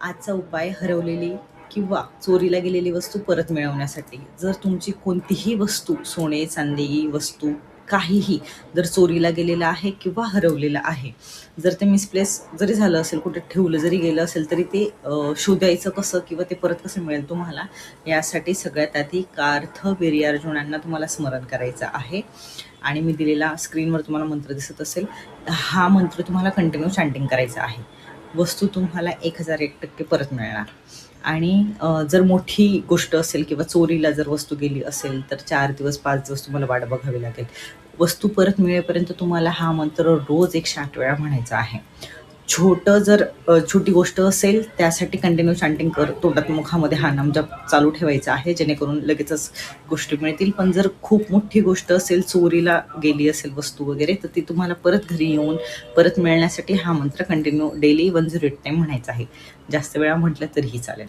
आजचा उपाय हरवलेली किंवा चोरीला गेलेली वस्तू परत मिळवण्यासाठी. जर तुमची कोणतीही वस्तू सोने चांदी वस्तू काहीही जर चोरीला गेलेलं आहे किंवा हरवलेलं आहे जर ते मिसप्लेस जरी झालं असेल कुठे ठेवलं जरी गेलं असेल तरी ते शोधायचं कसं किंवा ते परत कसं मिळेल तुम्हाला यासाठी सगळ्यात आधी कार्थ बिर्यार्जुनांना तुम्हाला स्मरण करायचं आहे. आणि मी दिलेला स्क्रीनवर तुम्हाला मंत्र दिसत असेल हा मंत्र तुम्हाला कंटिन्यू चॅन्टिंग करायचा आहे. वस्तू तुम्हाला एक हजार एक टक्के परत मिळणार. आणि जर मोठी गोष्ट असेल किंवा चोरीला जर वस्तू गेली असेल तर चार दिवस पाच दिवस तुम्हाला वाट बघावी लागेल. वस्तू परत मिळेपर्यंत तुम्हाला हा मंत्र रोज एकशे आठ वेळा म्हणायचा आहे. छोटं जर छोटी गोष्ट असेल त्यासाठी कंटिन्यू चांटिंग कर. तोंडात मुखामध्ये हा नाम चालू ठेवायचा आहे जेणेकरून लगेचच गोष्टी मिळतील. पण जर खूप मोठी गोष्ट असेल चोरीला गेली असेल वस्तू वगैरे तर ती तुम्हाला परत घरी येऊन परत मिळण्यासाठी हा मंत्र continue daily one zero eight time म्हणायचा आहे. जास्त वेळा म्हटलं तरीही चालेल.